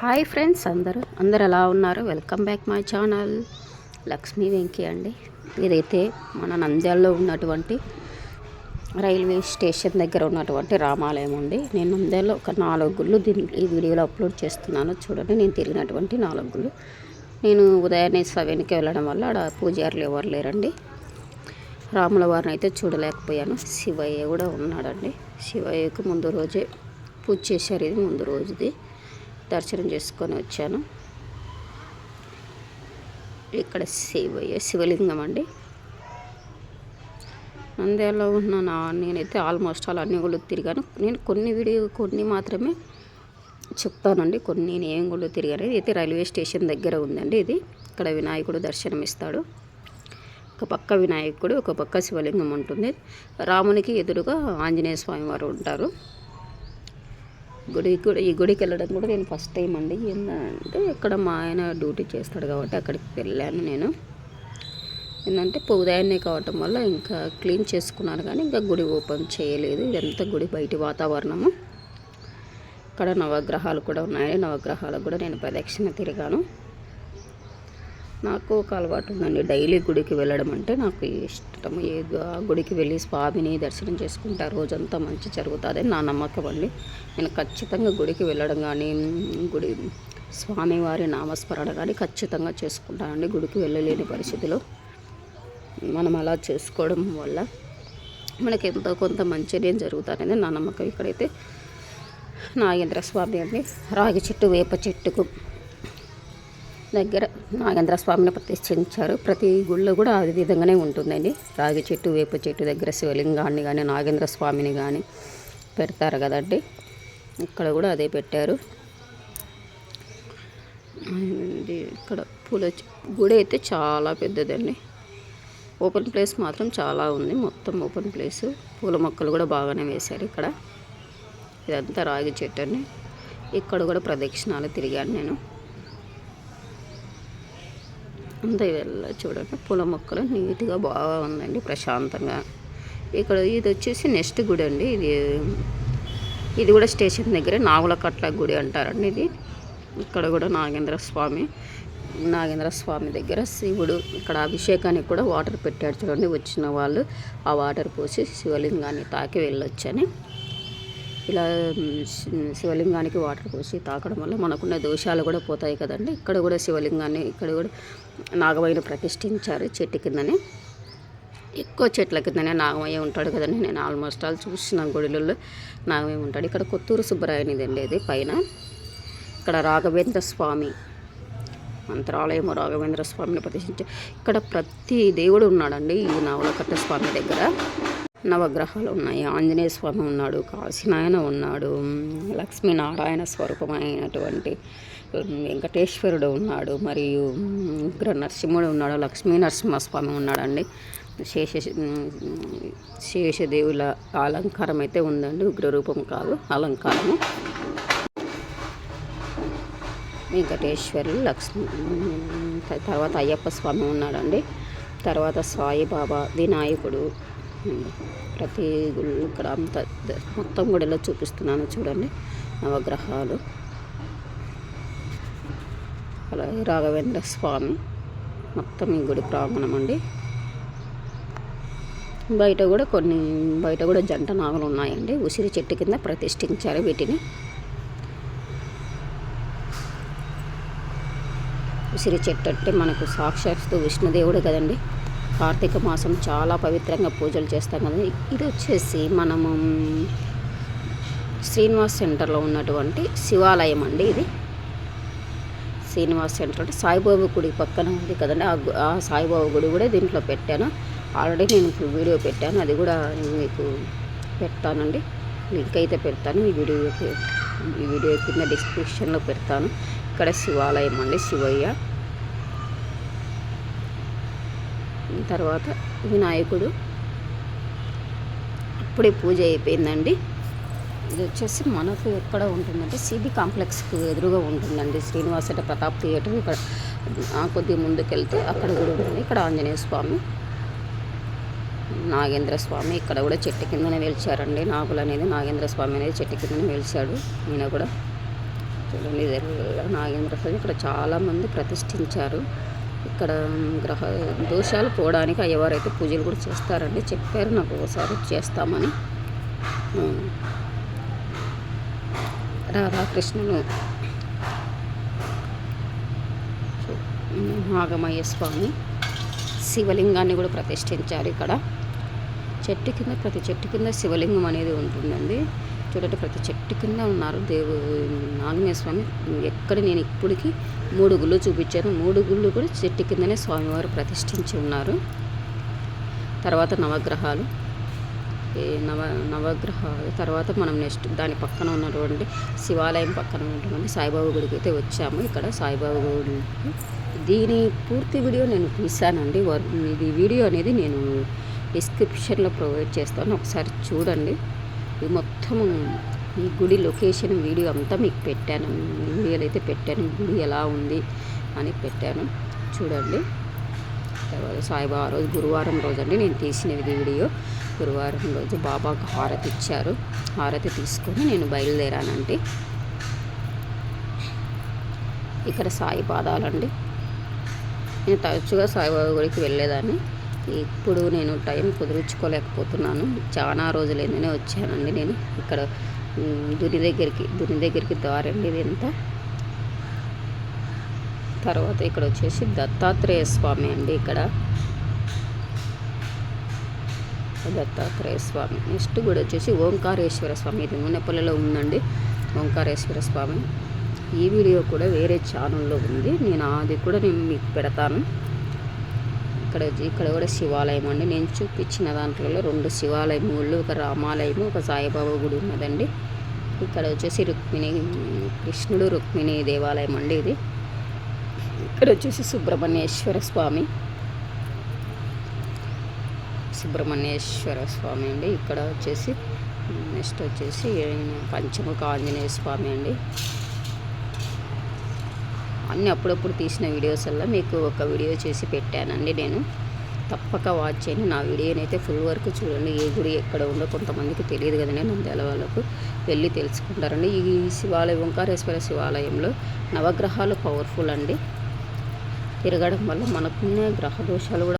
Hi friends అందరూ. అందరు ఎలా ఉన్నారు? Welcome back my channel. Lakshmi Venky అండి. ఇదైతే మన నంద్యాలలో ఉన్నటువంటి రైల్వే స్టేషన్ దగ్గర ఉన్నటువంటి రామాలయం అండి. నేను నంద్యాలలో ఒక నాలుగు గుళ్ళు దీన్ని ఈ వీడియోలో అప్లోడ్ చేస్తున్నాను. చూడండి నేను తిరిగినటువంటి నాలుగు గుళ్ళు. నేను ఉదయాన్నే సవెన్కి వెళ్ళడం వల్ల ఆడ పూజారులు ఎవరు లేరండి. రాముల వారిని అయితే చూడలేకపోయాను. శివయ్య కూడా ఉన్నాడండి. శివయ్యకు ముందు రోజే పూజ చేశారు. ఇది ముందు రోజుది. దర్శనం చేసుకొని వచ్చాను. ఇక్కడ శివయ్య శివలింగం అండి. నంద్యాలలో ఉన్న నా నేనైతే ఆల్మోస్ట్ ఆల్ అన్ని గుళ్ళు తిరిగాను. నేను కొన్ని వీడియో కొన్ని మాత్రమే చెప్తానండి. కొన్ని నేను ఏం గుళ్ళు తిరిగాను. అయితే రైల్వే స్టేషన్ దగ్గర ఉందండి ఇది. ఇక్కడ వినాయకుడు దర్శనం ఇస్తాడు ఒక పక్క వినాయకుడు ఒక పక్క శివలింగం ఉంటుంది. రామునికి ఎదురుగా ఆంజనేయ స్వామి వారు ఉంటారు. గుడి కూడా ఈ గుడికి వెళ్ళడం కూడా నేను ఫస్ట్ టైం అండి. ఏంటంటే ఇక్కడ మా ఆయన డ్యూటీ చేస్తాడు కాబట్టి అక్కడికి వెళ్ళాను నేను. ఏంటంటే ఉదయాన్నే కావటం వల్ల ఇంకా క్లీన్ చేసుకున్నాను కానీ ఇంకా గుడి ఓపెన్ చేయలేదు. ఇదంతా గుడి బయటి వాతావరణము. ఇక్కడ నవగ్రహాలు కూడా ఉన్నాయి. నవగ్రహాలకు కూడా నేను ప్రదక్షిణ తిరిగాను. నాకు ఒక అలవాటు ఉందండి. డైలీ గుడికి వెళ్ళడం అంటే నాకు ఇష్టం. ఏ గుడికి వెళ్ళి స్వామిని దర్శనం చేసుకుంటే రోజంతా మంచి జరుగుతుంది నా నమ్మకం అండి. నేను ఖచ్చితంగా గుడికి వెళ్ళడం కానీ గుడి స్వామివారి నామస్మరణ కానీ ఖచ్చితంగా చేసుకుంటానండి గుడికి వెళ్ళలేని పరిస్థితిలో మనం అలా చేసుకోవడం వల్ల మనకి ఎంతో కొంత మంచిదే జరుగుతుందని నా నమ్మకం. ఇక్కడైతే నాగేంద్ర స్వామి అండి. రాగి చెట్టు వేప చెట్టుకు దగ్గర నాగేంద్ర స్వామిని ప్రతిష్ఠించారు. ప్రతి గుళ్ళో కూడా అదే విధంగానే ఉంటుందండి. రాగి చెట్టు వేప చెట్టు దగ్గర శివలింగాన్ని కానీ నాగేంద్ర స్వామిని కానీ పెడతారు కదండి. ఇక్కడ కూడా అదే పెట్టారు. ఇక్కడ పూల గుడి అయితే చాలా పెద్దదండి. ఓపెన్ ప్లేస్ మాత్రం చాలా ఉంది. మొత్తం ఓపెన్ ప్లేస్ పూల మొక్కలు కూడా బాగానే వేశారు ఇక్కడ. ఇదంతా రాగి చెట్టు అండి. ఇక్కడ కూడా ప్రదక్షిణాలు తిరిగాను నేను. అంత వెళ్ళ చూడండి. పూల మొక్కలు నీట్గా బాగా ఉందండి ప్రశాంతంగా. ఇక్కడ ఇది వచ్చేసి నెక్స్ట్ గుడి అండి. ఇది ఇది కూడా స్టేషన్ దగ్గరే నాగులకట్ల గుడి అంటారండి ఇది. ఇక్కడ కూడా నాగేంద్ర స్వామి నాగేంద్ర స్వామి దగ్గర శివుడు ఇక్కడ అభిషేకానికి కూడా వాటర్ పెట్టాడు చూడండి. వచ్చిన వాళ్ళు ఆ వాటర్ పోసి శివలింగాన్ని తాకి వెళ్ళొచ్చని. ఇలా శివలింగానికి వాటర్ పోసి తాకడం వల్ల మనకున్న దోషాలు కూడా పోతాయి కదండి. ఇక్కడ కూడా శివలింగాన్ని ఇక్కడ కూడా నాగమయ్యను ప్రతిష్ఠించారు చెట్టు కిందనే. ఎక్కువ చెట్ల కిందనే నాగమయ్య ఉంటాడు కదండి. నేను ఆల్మోస్ట్ ఆల్ చూసిన గుడిలలో నాగమయ్య ఉంటాడు. ఇక్కడ కొత్తూరు సుబ్బరాయనిది అండి ఇది పైన. ఇక్కడ రాఘవేంద్ర స్వామి మంత్రాలయము రాఘవేంద్ర స్వామిని ప్రతిష్ఠించి ఇక్కడ ప్రతి దేవుడు ఉన్నాడండి ఈ నావలకట్ట స్వామి దగ్గర. నవగ్రహాలు ఉన్నాయి. ఆంజనేయ స్వామి ఉన్నాడు కాశీనాయన ఉన్నాడు లక్ష్మీనారాయణ స్వరూపమైనటువంటి వెంకటేశ్వరుడు ఉన్నాడు మరియు ఉగ్ర నరసింహుడు ఉన్నాడు లక్ష్మీ నరసింహస్వామి ఉన్నాడండి. శేష శేషదేవుల అలంకారం అయితే ఉందండి. ఉగ్రరూపం కాదు అలంకారము. వెంకటేశ్వరులు లక్ష్మి తర్వాత అయ్యప్ప స్వామి ఉన్నాడండి. తర్వాత సాయిబాబా వినాయకుడు ప్రతి గుళ్ళు ఇక్కడ అంత మొత్తం గుడిలో చూపిస్తున్నాను చూడండి నవగ్రహాలు. అలాగే రాఘవేంద్ర స్వామి మొత్తం ఈ గుడి ప్రాంగణం అండి. బయట కూడా కొన్ని బయట కూడా జంట నాగులు ఉన్నాయండి. ఉసిరి చెట్టు కింద ప్రతిష్ఠించారు వీటిని. ఉసిరి చెట్టు అంటే మనకు సాక్షాత్తు విష్ణుదేవుడు కదండి. కార్తీక మాసం చాలా పవిత్రంగా పూజలు చేస్తాం కదా. ఇది వచ్చేసి మనము శ్రీనివాస్ సెంటర్లో ఉన్నటువంటి శివాలయం అండి ఇది. శ్రీనివాస్ సెంటర్ అంటే సాయిబాబా గుడి పక్కన ఉంది కదండి. ఆ సాయిబాబా గుడి కూడా దీంట్లో పెట్టాను. ఆల్రెడీ నేను వీడియో పెట్టాను. అది కూడా మీకు పెడతానండి. లింక్ అయితే పెడతాను. ఈ వీడియో ఈ వీడియో కింద డిస్క్రిప్షన్లో పెడతాను. ఇక్కడ శివాలయం అండి శివయ్య. తర్వాత వినాయకుడు. అప్పుడే పూజ అయిపోయిందండి. ఇది వచ్చేసి మనకు ఎక్కడ ఉంటుందంటే సిబి కాంప్లెక్స్కి ఎదురుగా ఉంటుందండి శ్రీనివాసట ప్రతాప్ థియేటర్. ఇక్కడ కొద్దిగా ముందుకెళ్తే అక్కడ కూడా ఉంటుంది. ఇక్కడ ఆంజనేయ స్వామి నాగేంద్ర స్వామి ఇక్కడ కూడా చెట్టు కిందనే వెలిచారండి. నాగులు అనేది నాగేంద్ర స్వామి అనేది చెట్టు కిందనే వెలిచాడు. ఈయన కూడా చూడండి నాగేంద్ర స్వామి. ఇక్కడ చాలామంది ప్రతిష్ఠించారు. ఇక్కడ గ్రహ దోషాలు పోవడానికి అయ్యవారు అయితే పూజలు కూడా చేస్తారండి. చెప్పారు నాకు ఒకసారి చేస్తామని. రాధాకృష్ణులు నాగమయ్య స్వామి శివలింగాన్ని కూడా ప్రతిష్ఠించారు ఇక్కడ. చెట్టు కింద ప్రతి చెట్టు కింద శివలింగం అనేది ఉంటుందండి. చూడండి ప్రతి చెట్టు కింద ఉన్నారు. దేవు ఆంజనేయ స్వామి ఎక్కడ నేను ఇప్పటికి మూడు గుళ్ళు చూపించాను. మూడు గుళ్ళు కూడా చెట్టు కిందనే స్వామివారు ప్రతిష్ఠించి ఉన్నారు. తర్వాత నవగ్రహాలు. ఈ నవ నవగ్రహాలు తర్వాత మనం నెక్స్ట్ దాని పక్కన ఉన్నటువంటి శివాలయం పక్కన ఉన్నటువంటి సాయిబాబా గుడికి అయితే వచ్చాము. ఇక్కడ సాయిబాబా గుడికి దీని పూర్తి వీడియో నేను తీసానండి ఇది వీడియో అనేది నేను డిస్క్రిప్షన్లో ప్రొవైడ్ చేస్తాను. ఒకసారి చూడండి. మొత్తం ఈ గుడి లొకేషన్ వీడియో అంతా మీకు పెట్టాను. వీడియోలు అయితే పెట్టాను. గుడి ఎలా ఉంది అని పెట్టాను. చూడండి. తర్వాత సాయిబాబా ఆ రోజు గురువారం రోజు అండి నేను తీసినది వీడియో. గురువారం రోజు బాబాకు హారతి ఇచ్చారు. హారతి తీసుకొని నేను బయలుదేరానండి. ఇక్కడ సాయి పాదాలండి. నేను తరచుగా సాయిబాబా గుడికి వెళ్ళేదాన్ని. ఇప్పుడు నేను టైం కుదుర్చుకోలేకపోతున్నాను. చాలా రోజులైందనే వచ్చానండి నేను. ఇక్కడ దుని దగ్గరికి దుని దగ్గరికి దారండి ఇది ఎంత తర్వాత ఇక్కడ వచ్చేసి దత్తాత్రేయ స్వామి అండి ఇక్కడ. దత్తాత్రేయ స్వామి. నెక్స్ట్ కూడా వచ్చేసి ఓంకారేశ్వర స్వామి. ఇది నూనెపల్లిలో ఉందండి. ఓంకారేశ్వర స్వామి. ఈ వీడియో కూడా వేరే ఛానల్లో ఉంది. నేను అది కూడా నేను మీకు పెడతాను. ఇక్కడ ఇక్కడ కూడా శివాలయం అండి. నేను చూపించిన దాంట్లో రెండు శివాలయములు ఒక రామాలయము ఒక సాయిబాబా గుడి ఉన్నదండి. ఇక్కడ వచ్చేసి రుక్మిణి కృష్ణుడు రుక్మిణి దేవాలయం అండి ఇది. ఇక్కడ వచ్చేసి సుబ్రహ్మణ్యేశ్వర స్వామి. సుబ్రహ్మణ్యేశ్వర స్వామి అండి. ఇక్కడ వచ్చేసి నెక్స్ట్ వచ్చేసి పంచముఖ ఆంజనేయ స్వామి అండి. అన్నీ అప్పుడప్పుడు తీసిన వీడియోస్ వల్ల మీకు ఒక వీడియో చేసి పెట్టానండి నేను. తప్పక వాచ్ చేయండి. నా వీడియోని అయితే ఫుల్ వరకు చూడండి. ఏ గుడి ఎక్కడ ఉందో కొంతమందికి తెలియదు కదండి. నంద్యాల వాళ్ళకు వెళ్ళి తెలుసుకుంటారండి. ఈ శివాలయం ఓంకారేశ్వర శివాలయంలో నవగ్రహాలు పవర్ఫుల్ అండి. తిరగడం వల్ల మనకున్న గ్రహ దోషాలు కూడా